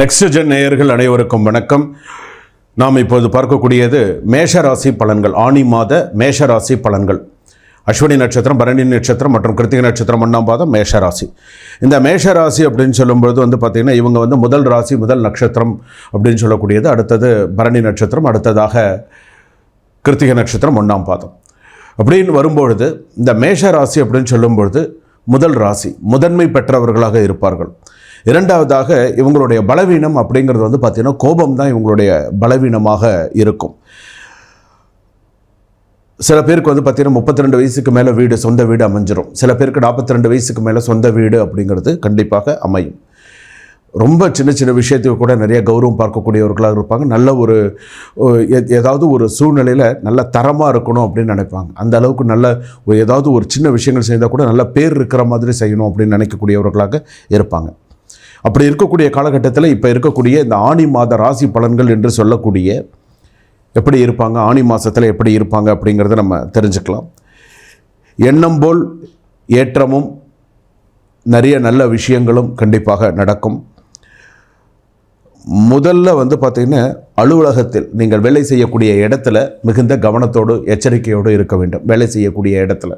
Next gen நேயர்கள் அனைவருக்கும் வணக்கம். நாம் இப்போது பார்க்கக்கூடியது மேஷராசி பலன்கள். ஆணி மாத மேஷராசி பலன்கள். அஸ்வினி நட்சத்திரம் பரணி நட்சத்திரம் மற்றும் கிருத்திகை நட்சத்திரம் ஒன்றாம் பாதம் மேஷராசி இந்த மேஷராசி அப்படின்னு சொல்லும்பொழுது வந்து பார்த்திங்கன்னா இவங்க வந்து முதல் ராசி முதல் நட்சத்திரம் அப்படின்னு சொல்லக்கூடியது. அடுத்தது பரணி நட்சத்திரம் அடுத்ததாக கிருத்திகை நட்சத்திரம் ஒன்றாம் பாதம். அப்படின்னு வரும்பொழுது இந்த மேஷ ராசி அப்படின்னு சொல்லும்பொழுது முதல் ராசி முதன்மை பெற்றவர்களாக இருப்பார்கள். இரண்டாவதாக இவங்களுடைய பலவீனம் அப்படிங்கிறது வந்து பார்த்திங்கன்னா கோபம் தான் இவங்களுடைய பலவீனமாக இருக்கும். சில பேருக்கு வந்து பார்த்தீங்கன்னா முப்பத்தி ரெண்டு வயசுக்கு மேலே வீடு சொந்த வீடு அமைஞ்சிரும். சில பேருக்கு நாற்பத்தி ரெண்டு வயசுக்கு மேலே சொந்த வீடு அப்படிங்கிறது கண்டிப்பாக அமையும். ரொம்ப சின்ன சின்ன விஷயத்துக்கு கூட நிறைய கௌரவம் பார்க்கக்கூடியவர்களாக இருப்பாங்க. நல்ல ஒரு ஏதாவது ஒரு சூழ்நிலையில் நல்ல தரமாக இருக்கணும் அப்படின்னு நினைப்பாங்க. அந்த அளவுக்கு நல்ல ஒரு- ஏதாவது ஒரு சின்ன விஷயங்கள் செய்தால் கூட நல்ல பேர் இருக்கிற மாதிரி செய்யணும் அப்படின்னு நினைக்கக்கூடியவர்களாக இருப்பாங்க. அப்படி இருக்கக்கூடிய காலகட்டத்தில் இப்போ இருக்கக்கூடிய இந்த ஆணி மாத ராசி பலன்கள் என்று சொல்லக்கூடிய எப்படி இருப்பாங்க ஆணி மாதத்தில் எப்படி இருப்பாங்க அப்படிங்கிறத நம்ம தெரிஞ்சுக்கலாம். எண்ணம் போல் ஏற்றமும் நிறைய நல்ல விஷயங்களும் கண்டிப்பாக நடக்கும். முதல்ல வந்து பார்த்திங்கன்னா அலுவலகத்தில் நீங்கள் வேலை செய்யக்கூடிய இடத்துல மிகுந்த கவனத்தோடு எச்சரிக்கையோடு இருக்க வேண்டும். வேலை செய்யக்கூடிய இடத்துல.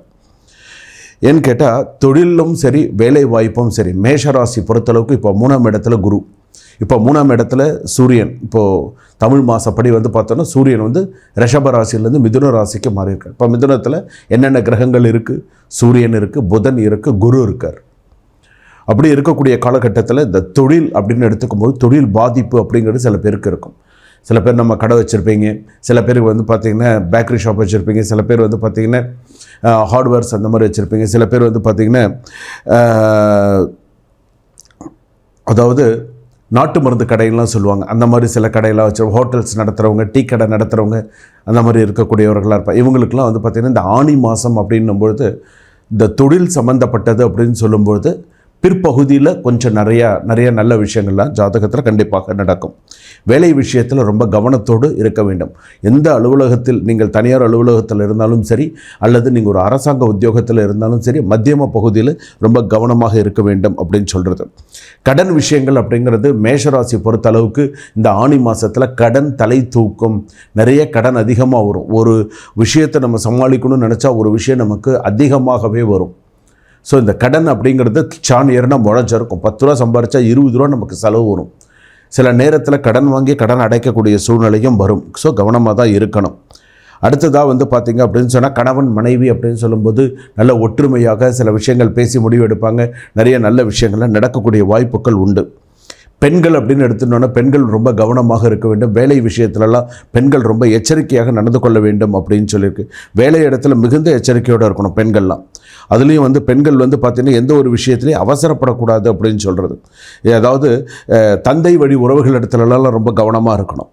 ஏன்னு கேட்டால் தொழிலும் சரி வேலை வாய்ப்பும் சரி மேஷராசி பொறுத்தளவுக்கு இப்போ மூணாம் இடத்துல குரு. இப்போ மூணாம் இடத்துல சூரியன். இப்போது தமிழ் மாதப்படி வந்து பார்த்தோன்னா சூரியன் வந்து ரிஷப ராசியிலேருந்து மிதுன ராசிக்கு மாறியிருக்கார். இப்போ மிதுனத்தில் என்னென்ன கிரகங்கள் இருக்குது சூரியன் இருக்குது புதன் இருக்குது குரு இருக்கார். அப்படி இருக்கக்கூடிய காலகட்டத்தில் இந்த தொழில் அப்படின்னு எடுத்துக்கும்போது தொழில் பாதிப்பு அப்படிங்கிறது சில பேருக்கு இருக்கும். சில பேர் நம்ம கடை வச்சுருப்பீங்க. சில பேருக்கு வந்து பார்த்திங்கன்னா பேக்கரி ஷாப் வச்சுருப்பீங்க. சில பேர் வந்து பார்த்திங்கன்னா ஹார்ட்வேர்ஸ் அந்த மாதிரி வச்சுருப்பீங்க. சில பேர் வந்து பார்த்திங்கன்னா அதாவது நாட்டு மருந்து கடையெல்லாம் சொல்லுவாங்க. அந்த மாதிரி சில கடையெல்லாம் வச்சு ஹோட்டல்ஸ் நடத்துகிறவங்க டீ கடை நடத்துகிறவங்க அந்த மாதிரி இருக்கக்கூடியவர்களாக இருப்பாங்க இவங்களுக்குலாம் வந்து பார்த்திங்கன்னா இந்த ஆணி மாதம் அப்படின்னும் பொழுது இந்த தொழில் சம்மந்தப்பட்டது அப்படின்னு சொல்லும்பொழுது பிற்பகுதியில் கொஞ்சம் நிறையா நிறைய நல்ல விஷயங்கள்லாம் ஜாதகத்தில் கண்டிப்பாக நடக்கும். வேலை விஷயத்தில் ரொம்ப கவனத்தோடு இருக்க வேண்டும். எந்த அலுவலகத்தில் நீங்கள் தனியார் அலுவலகத்தில் இருந்தாலும் சரி அல்லது நீங்கள் ஒரு அரசாங்க உத்தியோகத்தில் இருந்தாலும் சரி மத்தியம பகுதியில் ரொம்ப கவனமாக இருக்க வேண்டும் அப்படின்னு சொல்கிறது கடன் விஷயங்கள் அப்படிங்கிறது மேஷராசி பொறுத்த அளவுக்கு இந்த ஆணி மாதத்தில் கடன் தலை தூக்கும். நிறைய கடன் அதிகமாக வரும். ஒரு விஷயத்தை நம்ம சமாளிக்கணும்னு நினச்சா ஒரு விஷயம் நமக்கு அதிகமாகவே வரும். ஸோ இந்த கடன் அப்படிங்கிறது சான் ஏறினா முழஞ்சிருக்கும் பத்து ரூபா சம்பாரிச்சா இருபது ரூபா நமக்கு செலவு வரும். சில நேரத்தில் கடன் வாங்கி கடன் அடைக்கக்கூடிய சூழ்நிலையும் வரும். ஸோ கவனமாக தான் இருக்கணும். அடுத்ததாக வந்து பார்த்திங்க அப்படின்னு சொன்னால் கணவன் மனைவி அப்படின்னு சொல்லும்போது நல்ல ஒற்றுமையாக சில விஷயங்கள் பேசி முடிவு எடுப்பாங்க. நிறைய நல்ல விஷயங்கள்லாம் நடக்கக்கூடிய வாய்ப்புகள் உண்டு. பெண்கள் அப்படின்னு எடுத்துட்டோன்னா பெண்கள் ரொம்ப கவனமாக இருக்க வேண்டும். வேலை விஷயத்துலலாம் பெண்கள் ரொம்ப எச்சரிக்கையாக நடந்து கொள்ள வேண்டும் அப்படின்னு சொல்லியிருக்கு. வேலை இடத்துல மிகுந்த எச்சரிக்கையோடு இருக்கணும் பெண்கள்லாம். அதுலேயும் வந்து பெண்கள் வந்து பார்த்திங்கன்னா எந்த ஒரு விஷயத்துலையும் அவசரப்படக்கூடாது அப்படின்னு சொல்கிறது ஏதாவது தந்தை வழி உறவுகள் இடத்துலலாம் ரொம்ப கவனமாக இருக்கணும்.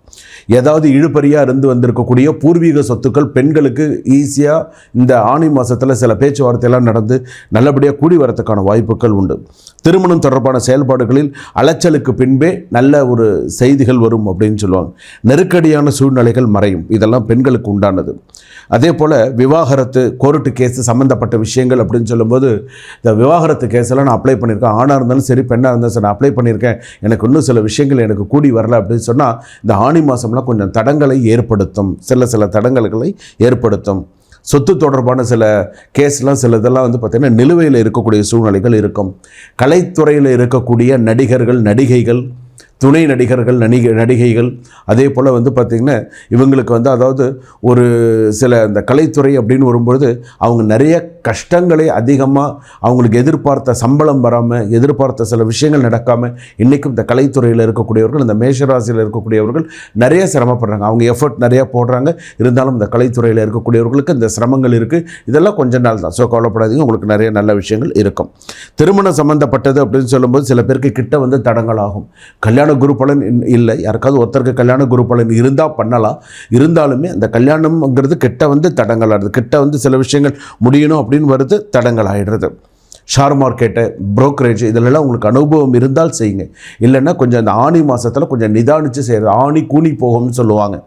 ஏதாவது இழுபறியாக இருந்து வந்திருக்கக்கூடிய பூர்வீக சொத்துக்கள் பெண்களுக்கு ஈஸியாக இந்த ஆணி மாதத்தில் சில பேச்சுவார்த்தையெல்லாம் நடந்து நல்லபடியாக கூடி வரத்துக்கான வாய்ப்புகள் உண்டு. திருமணம் தொடர்பான செயல்பாடுகளில் அலைச்சலுக்கு பின்பே நல்ல ஒரு செய்திகள் வரும் அப்படின்னு சொல்லுவாங்க. நெருக்கடியான சூழ்நிலைகள் மறையும். இதெல்லாம் பெண்களுக்கு உண்டானது. அதே போல் விவாகரத்து கோர்ட்டு கேஸு சம்மந்தப்பட்ட விஷயங்கள் அப்படின்னு சொல்லும்போது இந்த விவாகரத்து கேஸெல்லாம் நான் அப்ளை பண்ணியிருக்கேன். ஆணாக இருந்தாலும் சரி பெண்ணாக இருந்தாலும் சரி நான் அப்ளை பண்ணியிருக்கேன். எனக்கு இன்னும் சில விஷயங்கள் எனக்கு கூடி வரல அப்படின்னு சொன்னால் இந்த ஆணி மாதம்லாம் கொஞ்சம் தடங்களை ஏற்படுத்தும். சில சில தடங்கல்களை ஏற்படுத்தும். சொத்து தொடர்பான சில கேஸ்லாம் சில இதெல்லாம் வந்து பார்த்திங்கன்னா நிலுவையில் இருக்கக்கூடிய சூழ்நிலைகள் இருக்கும். கலைத்துறையில் இருக்கக்கூடிய நடிகர்கள் நடிகைகள் துணை நடிகர்கள் நடிகை நடிகைகள். அதே போல் வந்து பார்த்திங்கன்னா இவங்களுக்கு வந்து அதாவது ஒரு சில இந்த கலைத்துறை அப்படின்னு வரும்பொழுது அவங்க நிறைய கஷ்டங்களை அதிகமாக அவங்களுக்கு எதிர்பார்த்த சம்பளம் வராமல் எதிர்பார்த்த சில விஷயங்கள் நடக்காமல் இன்றைக்கும் இந்த கலைத்துறையில் இருக்கக்கூடியவர்கள் இந்த மேஷராசியில் இருக்கக்கூடியவர்கள் நிறைய சிரமப்படுறாங்க. அவங்க எஃபர்ட் நிறையா போடுறாங்க. இருந்தாலும் இந்த கலைத்துறையில் இருக்கக்கூடியவர்களுக்கு இந்த சிரமங்கள் இருக்குது இதெல்லாம் கொஞ்ச நாள் தான். ஸோ கவலைப்படாதீங்க. உங்களுக்கு நிறைய நல்ல விஷயங்கள் இருக்கும். திருமணம் சம்மந்தப்பட்டது அப்படின்னு சொல்லும்போது சில பேருக்கு கிட்ட வந்து தடங்கள் ஆகும். கல்யாண குரு பலன் இல்லை. யாருக்காவது ஒருத்தருக்கு கல்யாண குரு பலன் இருந்தால் பண்ணலாம். இருந்தாலுமே அந்த கல்யாணம்ங்கிறது கிட்ட வந்து தடங்கள் கிட்ட வந்து சில விஷயங்கள் முடியணும் அப்படின்னு வருது தடங்கள் ஆகிடுறது ஷேர் மார்க்கெட்டு brokerage இதிலெல்லாம் உங்களுக்கு அனுபவம் இருந்தால் செய்யுங்க. இல்லைன்னா கொஞ்சம் அந்த ஆணி மாதத்தில் கொஞ்சம் நிதானித்து செய்கிறது ஆணி கூணி போகும்னு சொல்லுவாங்க.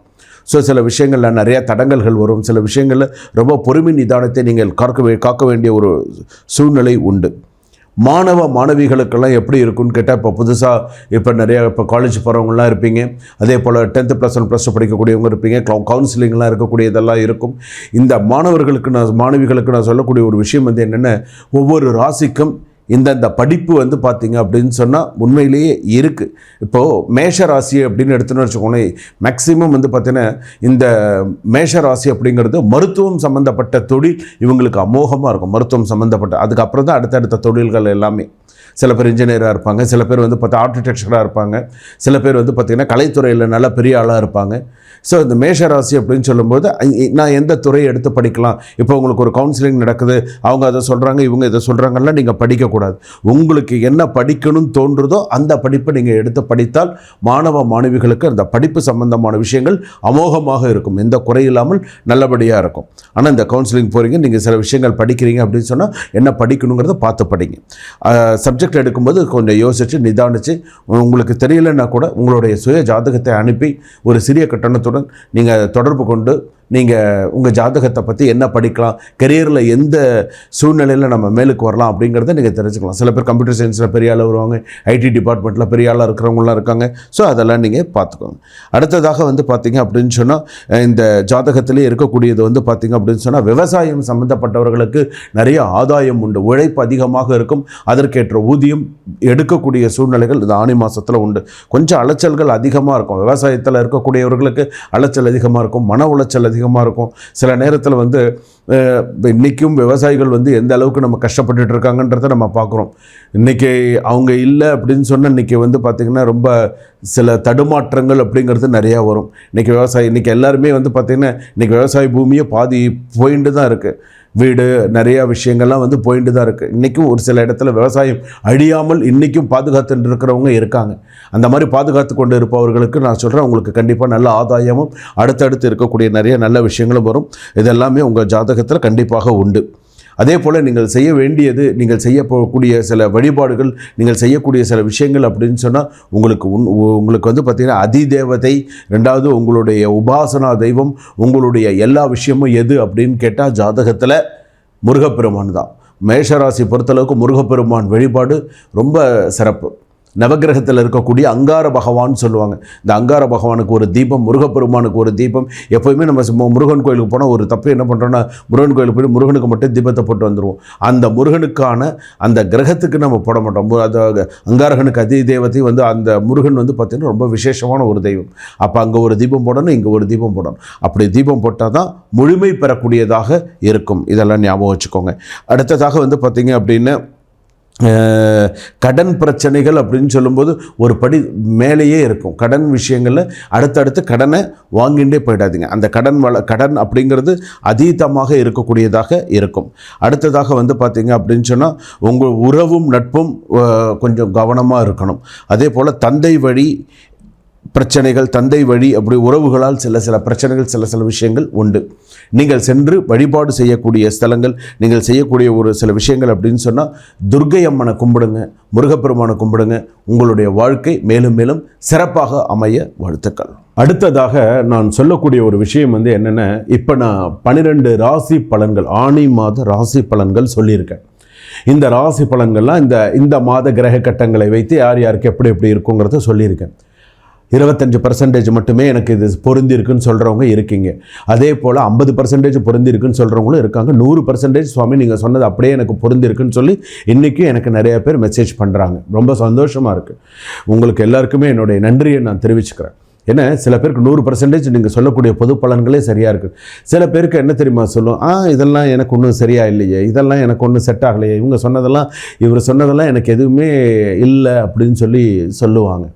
ஸோ சில விஷயங்களில் நிறையா தடங்கல்கள் வரும். சில விஷயங்களில் ரொம்ப பொறுமை நிதானத்தை நீங்கள் காக்க காக்க வேண்டிய ஒரு சூழ்நிலை உண்டு. மாணவ மாணவிகளுக்கெல்லாம் எப்படி இருக்குன்னு கேட்டால் இப்போ புதுசாக இப்போ நிறையா இப்போ காலேஜ் போகிறவங்களாம் இருப்பீங்க. அதே போல் tenth plus one plus two படிக்கக்கூடியவங்க இருப்பீங்க. கவுன்சிலிங்லாம் இருக்கக்கூடியதெல்லாம் இருக்கும். இந்த மாணவர்களுக்கு நான் மாணவிகளுக்கு நான் சொல்லக்கூடிய ஒரு விஷயம் வந்து என்னென்ன ஒவ்வொரு ராசிக்கும் இந்தந்த படிப்பு வந்து பார்த்தீங்க அப்படின்னு சொன்னால் உண்மையிலேயே இருக்குது இப்போது மேஷ ராசி அப்படின்னு எடுத்துன்னு வச்சுக்கோங்களேன் மேக்ஸிமம் வந்து பார்த்தீங்கன்னா இந்த மேஷ ராசி அப்படிங்கிறது மருத்துவம் சம்மந்தப்பட்ட தொழில் இவங்களுக்கு அமோகமாக இருக்கும். மருத்துவம் சம்மந்தப்பட்ட அதுக்கப்புறம் தான் அடுத்தடுத்த தொழில்கள் எல்லாமே. சில பேர் இன்ஜினியராக இருப்பாங்க சில பேர் வந்து பார்த்தா ஆர்கிடெக்சராக இருப்பாங்க சில பேர் வந்து பார்த்திங்கன்னா கலைத்துறையில் நல்ல பெரிய ஆளாக இருப்பாங்க. ஸோ இந்த மேஷ ராசி அப்படின்னு சொல்லும்போது நான் எந்த துறையை எடுத்து படிக்கலாம்? இப்போ உங்களுக்கு ஒரு கவுன்சிலிங் நடக்குது அவங்க அதை சொல்கிறாங்க இவங்க இதை சொல்கிறாங்கலாம் நீங்கள் படிக்கக்கூடாது. உங்களுக்கு என்ன படிக்கணும்னு தோன்றுதோ அந்த படிப்பை நீங்கள் எடுத்து படித்தால் மாணவ மாணவிகளுக்கு அந்த படிப்பு சம்பந்தமான விஷயங்கள் அமோகமாக இருக்கும். எந்த குறையில்லாமல் நல்லபடியாக இருக்கும். ஆனால் இந்த கவுன்சிலிங் போகிறீங்க நீங்கள் சில விஷயங்கள் படிக்கிறீங்க அப்படின்னு சொன்னால் என்ன படிக்கணுங்கிறத பார்த்து படிங்க. சப்ஜெக்ட் எடுக்கும்போது கொஞ்சம் யோசித்து நிதானித்து உங்களுக்கு தெரியலைன்னா கூட உங்களுடைய சுய ஜாதகத்தை அனுப்பி ஒரு சிறிய கட்டணத்துடன் நீங்கள் தொடர்பு கொண்டு நீங்கள் உங்கள் ஜாதகத்தை பற்றி என்ன படிக்கலாம் கெரியரில் எந்த சூழ்நிலையில் நம்ம மேலுக்கு வரலாம் அப்படிங்கிறத நீங்கள் தெரிஞ்சுக்கலாம். சில பேர் கம்ப்யூட்டர் சயின்ஸில் பெரிய ஆளாக வருவாங்க ஐடி டிபார்ட்மெண்ட்டில் பெரிய ஆளாக இருக்கிறவங்களாம் இருக்காங்க. ஸோ அதெல்லாம் நீங்கள் பார்த்துக்கோங்க. அடுத்ததாக வந்து பார்த்தீங்க அப்படின்னு சொன்னால் இந்த ஜாதகத்திலே இருக்கக்கூடியது வந்து பார்த்தீங்க அப்படின்னு சொன்னால் விவசாயம் சம்மந்தப்பட்டவர்களுக்கு நிறைய ஆதாயம் உண்டு. உழைப்பு அதிகமாக இருக்கும். அதற்கேற்ற ஊதியம் எடுக்கக்கூடிய சூழ்நிலைகள் இந்த ஆணி மாதத்தில் உண்டு. கொஞ்சம் அலைச்சல்கள் அதிகமாக இருக்கும். விவசாயத்தில் இருக்கக்கூடியவர்களுக்கு அலைச்சல் அதிகமாக இருக்கும். மன உளைச்சல் அதிகமாக இருக்கும். சில நேரத்தில் வந்து இன்றைக்கும் விவசாயிகள் வந்து எந்த அளவுக்கு நம்ம கஷ்டப்பட்டுட்டு இருக்காங்கன்றதை நம்ம பார்க்குறோம் இன்றைக்கி அவங்க இல்லை அப்படின்னு சொன்னால் இன்றைக்கி வந்து பார்த்திங்கன்னா ரொம்ப சில தடுமாற்றங்கள் அப்படிங்கிறது நிறையா வரும். இன்றைக்கி விவசாயி இன்றைக்கி எல்லாருமே வந்து பார்த்திங்கன்னா இன்றைக்கி விவசாய பூமியே பாதி போயிட்டு தான் இருக்குது வீடு நிறையா விஷயங்கள்லாம் வந்து போயிட்டு தான் இருக்குது இன்றைக்கும் ஒரு சில இடத்துல விவசாயம் அழியாமல் இன்றைக்கும் பாதுகாத்துட்டு இருக்கிறவங்க இருக்காங்க. அந்த மாதிரி பாதுகாத்து கொண்டு இருப்பவர்களுக்கு நான் சொல்கிறேன் உங்களுக்கு கண்டிப்பாக நல்ல ஆதாயமும் அடுத்தடுத்து இருக்கக்கூடிய நிறைய நல்ல விஷயங்களும் வரும். இதெல்லாமே உங்கள் ஜாதகத்தில் கண்டிப்பாக உண்டு. அதே போல் நீங்கள் செய்ய வேண்டியது நீங்கள் செய்ய போகக்கூடிய சில வழிபாடுகள் நீங்கள் செய்யக்கூடிய சில விஷயங்கள் அப்படின்னு சொன்னால் உங்களுக்கு உன் உங்களுக்கு வந்து பார்த்திங்கன்னா அதிதேவதை ரெண்டாவது உங்களுடைய உபாசனா தெய்வம் உங்களுடைய எல்லா விஷயமும் எது அப்படின்னு கேட்டால் ஜாதகத்தில் முருகப்பெருமான் தான். மேஷராசி பொறுத்தளவுக்கு முருகப்பெருமான் வழிபாடு ரொம்ப சிறப்பு. நவக்கிரகத்தில் இருக்கக்கூடிய அங்கார பகவான் சொல்லுவாங்க. இந்த அங்கார பகவானுக்கு ஒரு தீபம் முருகப்பெருமானுக்கு ஒரு தீபம் எப்போயுமே நம்ம முருகன் கோயிலுக்கு போனால் ஒரு தப்பு என்ன பண்ணுறோன்னா முருகன் கோயிலுக்கு போய் முருகனுக்கு மட்டும் தீபத்தை போட்டு வந்துடுவோம் அந்த முருகனுக்கான அந்த கிரகத்துக்கு நம்ம போட மாட்டோம். மு- அங்காரகனுக்கு அதி தேவத்தை வந்து அந்த முருகன் வந்து பார்த்திங்கன்னா ரொம்ப விசேஷமான ஒரு தெய்வம். அப்போ அங்கே ஒரு தீபம் போடணும் இங்கே ஒரு தீபம் போடணும். அப்படி தீபம் போட்டால் தான் முழுமை பெறக்கூடியதாக இருக்கும். இதெல்லாம் ஞாபகம் வச்சுக்கோங்க. அடுத்ததாக வந்து பார்த்திங்க அப்படின்னு கடன் பிரச்சனைகள் அப்படின்னு சொல்லும்போது ஒரு படி மேலேயே இருக்கும். கடன் விஷயங்களில் அடுத்தடுத்து கடனை வாங்கிட்டே போயிடாதீங்க. அந்த கடன் வள கடன் அப்படிங்கிறது அதீதமாக இருக்கக்கூடியதாக இருக்கும். அடுத்ததாக வந்து பார்த்தீங்க அப்படின்னு சொன்னால் உங்கள் உறவும் நட்பும் கொஞ்சம் கவனமாக இருக்கணும். அதே போல் தந்தை வழி பிரச்சனைகள் தந்தை வழி அப்படி உறவுகளால் சில சில பிரச்சனைகள் சில சில விஷயங்கள் உண்டு. நீங்கள் சென்று வழிபாடு செய்யக்கூடிய ஸ்தலங்கள் நீங்கள் செய்யக்கூடிய ஒரு சில விஷயங்கள் அப்படின்னு சொன்னால் துர்க்கை அம்மனை கும்பிடுங்க முருகப்பெருமானை கும்பிடுங்க. உங்களுடைய வாழ்க்கை மேலும் மேலும் சிறப்பாக அமைய வாழ்த்துக்கள். அடுத்ததாக நான் சொல்லக்கூடிய ஒரு விஷயம் வந்து என்னென்ன இப்போ நான் பன்னிரெண்டு ராசி பலன்கள் ஆணி மாத ராசி பலன்கள் சொல்லியிருக்கேன். இந்த ராசி பலன்கள்லாம் இந்த இந்த மாத கிரக கட்டங்களை வைத்து யார் யாருக்கு எப்படி எப்படி இருக்குங்கிறத சொல்லியிருக்கேன். இருபத்தஞ்சு பர்சன்டேஜ் மட்டுமே எனக்கு இது பொருந்திருக்குன்னு சொல்கிறவங்க இருக்கீங்க. அதே போல் ஐம்பது பர்சன்டேஜ் பொருந்திருக்குன்னு சொல்கிறவங்களும் இருக்காங்க. நூறு பர்சன்டேஜ் சுவாமி நீங்கள் சொன்னது அப்படியே எனக்கு பொருந்திருக்குன்னு சொல்லி இன்றைக்கும் எனக்கு நிறைய பேர் மெசேஜ் பண்ணுறாங்க ரொம்ப சந்தோஷமாக இருக்குது உங்களுக்கு எல்லாருக்குமே என்னுடைய நன்றியை நான் தெரிவிச்சுக்கிறேன். ஏன்னா சில பேருக்கு நூறு பர்சன்டேஜ் நீங்கள் சொல்லக்கூடிய பொது பலன்களே சரியாக இருக்குது சில பேருக்கு என்ன தெரியுமா சொல்லும்? ஆ இதெல்லாம் எனக்கு ஒன்றும் சரியாக இல்லையே. இதெல்லாம் எனக்கு ஒன்றும் செட் ஆகலையே. இவங்க சொன்னதெல்லாம் இவர் சொன்னதெல்லாம் எனக்கு எதுவுமே இல்லை அப்படின்னு சொல்லி சொல்லுவாங்க.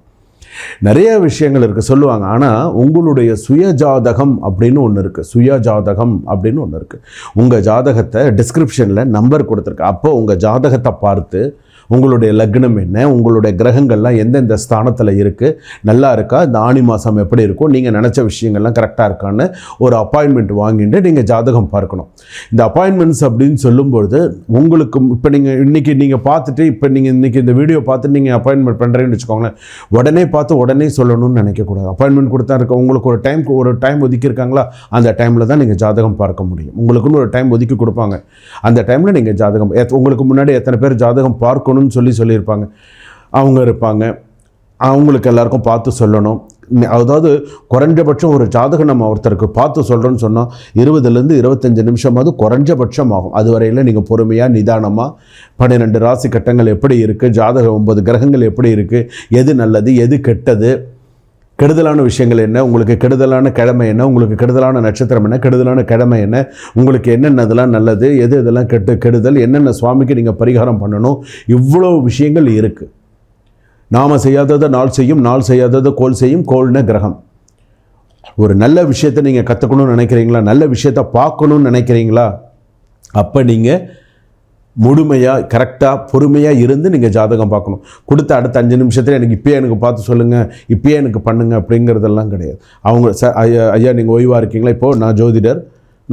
நிறைய விஷயங்கள் இருக்குது சொல்லுவாங்க. ஆனால் உங்களுடைய சுய ஜாதகம் அப்படின்னு ஒன்று இருக்குது சுய ஜாதகம் அப்படின்னு ஒன்று இருக்குது உங்கள் ஜாதகத்தை டிஸ்கிரிப்ஷனில் நம்பர் கொடுத்துருக்கு. அப்போ உங்கள் ஜாதகத்தை பார்த்து உங்களுடைய லக்னம் என்ன? உங்களுடைய கிரகங்கள்லாம் எந்தெந்த ஸ்தானத்தில் இருக்குது நல்லா இருக்கா? இந்த ஆணி மாதம் எப்படி இருக்கும் நீங்கள் நினச்ச விஷயங்கள்லாம் கரெக்டாக இருக்கான்னு ஒரு அப்பாயின்மெண்ட் வாங்கிட்டு நீங்கள் ஜாதகம் பார்க்கணும். இந்த அப்பாயின்மெண்ட்ஸ் அப்படின்னு சொல்லும்பொழுது உங்களுக்கு இப்போ நீங்கள் இன்றைக்கி நீங்கள் பார்த்துட்டு இப்போ நீங்கள் இன்றைக்கி இந்த வீடியோ பார்த்து நீங்கள் அப்பாயின்மெண்ட் பண்ணுறேன்னு வச்சுக்கோங்களேன். உடனே பார்த்து உடனே சொல்லணும்னு நினைக்கக்கூடாது அப்பாயின்மெண்ட் கொடுத்தா இருக்க உங்களுக்கு ஒரு டைம் ஒரு டைம் ஒதுக்கியிருக்காங்களா அந்த டைமில் தான் நீங்கள் ஜாதகம் பார்க்க முடியும். உங்களுக்குன்னு ஒரு டைம் ஒதுக்கி கொடுப்பாங்க. அந்த டைமில் நீங்கள் ஜாதகம் எத்- உங்களுக்கு முன்னாடி எத்தனை பேர் ஜாதகம் பார்க்கணும் சொல்லணும்னு சொல்லி சொல்லியிருப்பாங்க. அவங்க இருப்பாங்க. அவங்களுக்கு எல்லாருக்கும் பார்த்து சொல்லணும். அதாவது குறைஞ்சபட்சம் ஒரு ஜாதகம் நம்ம ஒருத்தருக்கு பார்த்து சொல்கிறோன்னு சொன்னால் இருபதுலேருந்து இருபத்தஞ்சு நிமிஷமாவது குறைஞ்சபட்சம் ஆகும். அது வரையில் நீங்கள் பொறுமையாக நிதானமாக பன்னிரெண்டு ராசி கட்டங்கள் எப்படி இருக்குது ஜாதகம் ஒன்பது கிரகங்கள் எப்படி இருக்குது எது நல்லது எது கெட்டது கெடுதலான விஷயங்கள் என்ன? உங்களுக்கு கெடுதலான கிழமை என்ன? உங்களுக்கு கெடுதலான நட்சத்திரம் என்ன? கெடுதலான கிழமை என்ன? உங்களுக்கு என்னென்னதெல்லாம் நல்லது? எது இதெல்லாம் கெட்டு கெடுதல்? என்னென்ன சுவாமிக்கு நீங்கள் பரிகாரம் பண்ணணும்? இவ்வளோ விஷயங்கள் இருக்குது நாம் செய்யாததை நாள் செய்யும் நாள் செய்யாததை கோல் செய்யும் கோல்ன கிரகம். ஒரு நல்ல விஷயத்தை நீங்கள் கற்றுக்கணும்னு நினைக்கிறீங்களா? நல்ல விஷயத்தை பார்க்கணும்னு நினைக்கிறீங்களா? அப்போ நீங்கள் முழுமையாக கரெக்டாக பொறுமையாக இருந்து நீங்கள் ஜாதகம் பார்க்கணும். கொடுத்த அடுத்த அஞ்சு நிமிஷத்தில் எனக்கு இப்பயே எனக்கு பார்த்து சொல்லுங்கள் இப்பயே எனக்கு பண்ணுங்கள் அப்படிங்கிறதெல்லாம் கிடையாது. அவங்க ச ஐயா ஐயா நீங்கள் ஓய்வாக இருக்கீங்களா? இப்போது நான் ஜோதிடர்.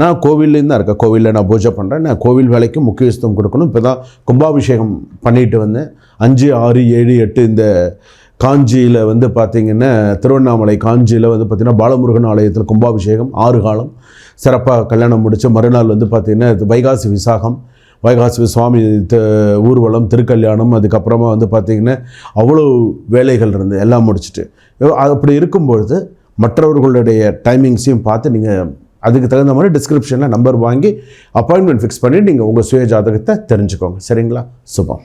நான் கோவில்லேருந்து தான் இருக்கேன். கோவிலில் நான் பூஜை பண்ணுறேன் நான் கோவில் வேலைக்கு முக்கியத்துவம் கொடுக்கணும். இப்போ தான் கும்பாபிஷேகம் பண்ணிட்டு வந்தேன். அஞ்சு ஆறு ஏழு எட்டு இந்த காஞ்சியில் வந்து பார்த்திங்கன்னா திருவண்ணாமலை காஞ்சியில் வந்து பார்த்திங்கன்னா பாலமுருகன் ஆலயத்தில் கும்பாபிஷேகம் ஆறு காலம். சிறப்பாக கல்யாணம் முடித்து மறுநாள் வந்து பார்த்திங்கன்னா வைகாசி விசாகம். வைகாசி சுவாமி ஊர்வலம் திருக்கல்யாணம் அதுக்கப்புறமா வந்து பார்த்திங்கன்னா அவ்வளோ வேலைகள் இருந்து எல்லாம் முடிச்சுட்டு. அப்படி இருக்கும்பொழுது மற்றவர்களுடைய டைமிங்ஸையும் பார்த்து நீங்கள் அதுக்கு தகுந்த மாதிரி டிஸ்கிரிப்ஷனில் நம்பர் வாங்கி அப்பாயின்மெண்ட் ஃபிக்ஸ் பண்ணி நீங்கள் உங்கள் சுய ஜாதகத்தை தெரிஞ்சுக்கோங்க. சரிங்களா? சுபம்.